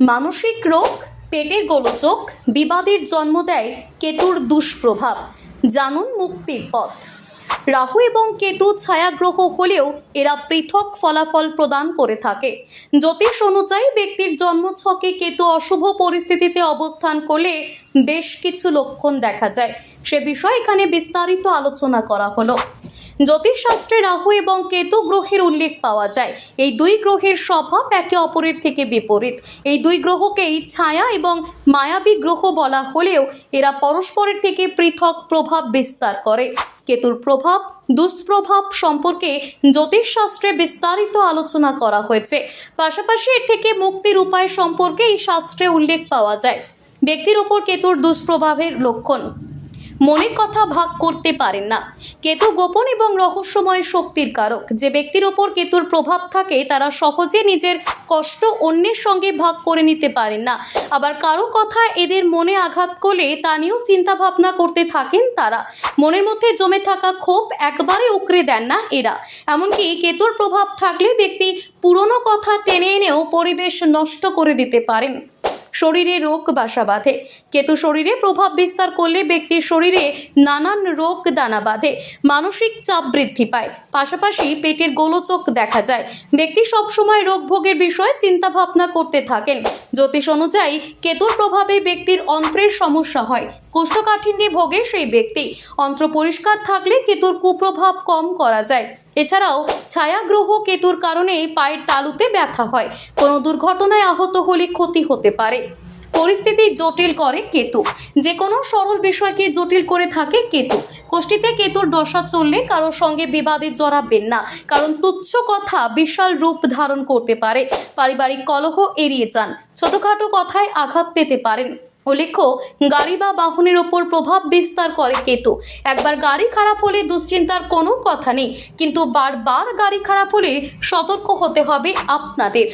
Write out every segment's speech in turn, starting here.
মানসিক রোগ, পেটের গোলচোখ বিবাদের জন্ম দেয় কেতুর দুষ্প্রভাব। জানুন মুক্তির পথ। রাহু এবং কেতু ছায়াগ্রহ হলেও এরা পৃথক ফলাফল প্রদান করে থাকে। জ্যোতিষ অনুযায়ী ব্যক্তির জন্মছকে কেতু অশুভ পরিস্থিতিতে অবস্থান করলে বেশ কিছু লক্ষণ দেখা যায়। সে বিষয়ে এখানে বিস্তারিত আলোচনা করা হলো। জ্যোতিষশাস্ত্রে রাহু এবং কেতু গ্রহের উল্লেখ পাওয়া যায়। এই দুই গ্রহের স্বভাব একে অপরের থেকে বিপরীত। এই দুই গ্রহকেই ছায়া এবং মায়াবী গ্রহ বলা হলেও এরা পরস্পরের থেকে পৃথক প্রভাব বিস্তার করে। কেতুর প্রভাব, দুষ্প্রভাব সম্পর্কে জ্যোতিষশাস্ত্রে বিস্তারিত আলোচনা করা হয়েছে। পাশাপাশি এর থেকে মুক্তির উপায় সম্পর্কে এই শাস্ত্রে উল্লেখ পাওয়া যায়। ব্যক্তির ওপর কেতুর দুষ্প্রভাবের লক্ষণ। মনের কথা ভাগ করতে পারেন না। কেতু গোপন এবং রহস্যময় শক্তির কারক। যে ব্যক্তির ওপর কেতুর প্রভাব থাকে, তারা সহজে নিজের কষ্ট অন্যের সঙ্গে ভাগ করে নিতে পারেন না। আবার কারও কথা এদের মনে আঘাত করলে, তা নিয়েও চিন্তা ভাবনা করতে থাকেন তারা। মনের মধ্যে জমে থাকা ক্ষোভ একবারে উকড়ে দেন না এরা। এমনকি কেতুর প্রভাব থাকলে ব্যক্তি পুরনো কথা টেনে এনেও পরিবেশ নষ্ট করে দিতে পারেন। শরীরে রোগ বাসা বাঁধে। কেতু শরীরে প্রভাব বিস্তার করলে ব্যক্তির শরীরে নানান রোগ দানা বাঁধে। মানসিক চাপ বৃদ্ধি পায়। পাশাপাশি পেটের গোলচোক দেখা যায়। ব্যক্তি সবসময় রোগ ভোগের বিষয়ে চিন্তা ভাবনা করতে থাকেন। জ্যোতিষ অনুযায়ী কেতুর প্রভাবে ব্যক্তির অন্ত্রের সমস্যা হয়। কোষ্ঠকাঠিন্যে ভোগে সেই ব্যক্তি। অন্ত্র পরিষ্কার থাকলে কেতুর কুপ্রভাব কম করা যায়। এছাড়াও ছায়াগ্রহ কেতুর কারণে পায়ের তালুতে ব্যথা হয়। কোনো দুর্ঘটনায় আহত হলে ক্ষতি হতে পারে। পরিস্থিতি জটিল করে কেতু। যে কোনো সরল বিষয়কে জটিল করে থাকে কেতু। কোষ্ঠীতে কেতুর দশা চললে কারোর সঙ্গে বিবাদে জড়াবেন না। কারণ তুচ্ছ কথা বিশাল রূপ ধারণ করতে পারে। পারিবারিক কলহ এড়িয়ে যান। ছোটখাটো কথায় আঘাত পেতে পারেন। উল্লেখ্য, গাড়ি বা বাহনের ওপর প্রভাব বিস্তার করে কেতু। একবার গাড়ি খারাপ হলে দুশ্চিন্তার কোনো কথা নেই, কিন্তু বারবার গাড়ি খারাপ হলে সতর্ক হতে হবে আপনাদের।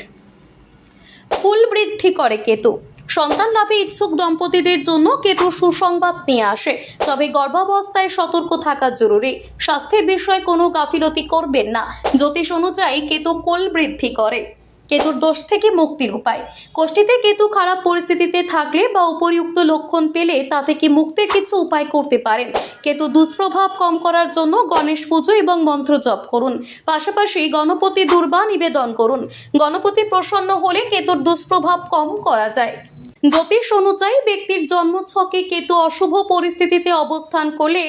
ফুল বৃদ্ধি করে কেতু। সন্তান লাভে ইচ্ছুক দম্পতিদের জন্য কেতু সুসংবাদ নিয়ে আসে, তবে গর্ভাবস্থায় সতর্ক থাকা জরুরি। স্বাস্থ্যের বিষয়ে কোনো গাফিলতি করবেন না। জ্যোতিষ অনুযায়ী কেতু কোল বৃদ্ধি করে। কেতুর দোষ থেকে মুক্তির উপায়। কোষ্ঠীতে কেতু খারাপ পরিস্থিতিতে থাকলে বা উপরিউক্ত লক্ষণ পেলে তা থেকে মুক্তির কিছু উপায় করতে পারেন। কেতু দুষ্প্রভাব কম করার জন্য গণেশ পুজো এবং মন্ত্র জপ করুন। পাশাপাশি গণপতি দুর্বা নিবেদন করুন। গণপতি প্রসন্ন হলে কেতুর দুষ্প্রভাব কম করা যায়। জ্যোতিষ অনুযায়ী ব্যক্তির জন্মছকে কেতু অশুভ পরিস্থিতিতে অবস্থান করলে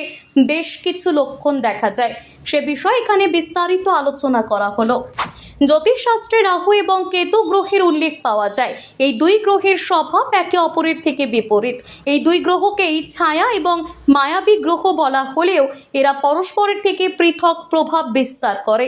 বেশ কিছু লক্ষণ দেখা যায়। সে বিষয়ে এখানে বিস্তারিত আলোচনা করা হলো। জ্যোতিষশাস্ত্রে রাহু এবং কেতু গ্রহের উল্লেখ পাওয়া যায়। এই দুই গ্রহের স্বভাব একে অপরের থেকে বিপরীত। এই দুই গ্রহকেই ছায়া এবং মায়াবী গ্রহ বলা হলেও এরা পরস্পরের থেকে পৃথক প্রভাব বিস্তার করে।